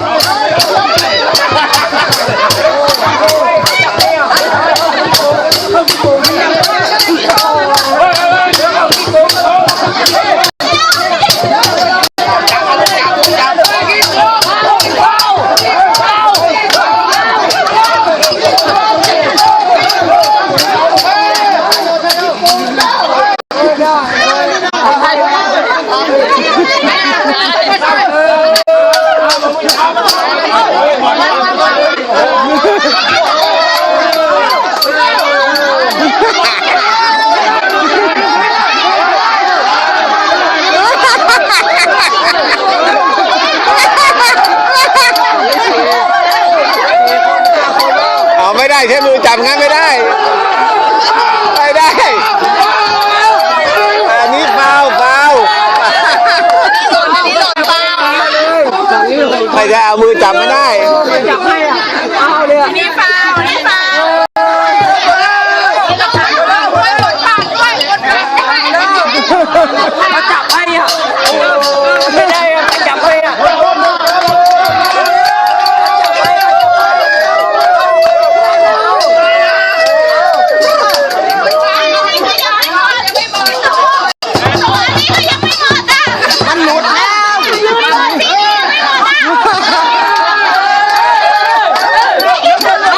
เอาไม่ได้ใช้มือจับงั้นไม่ได้ ไม่ได้ อันนี้ฟาวฟาวไม่ได้เอามือจับไม่ได้นี่ฟาวนี่ฟาว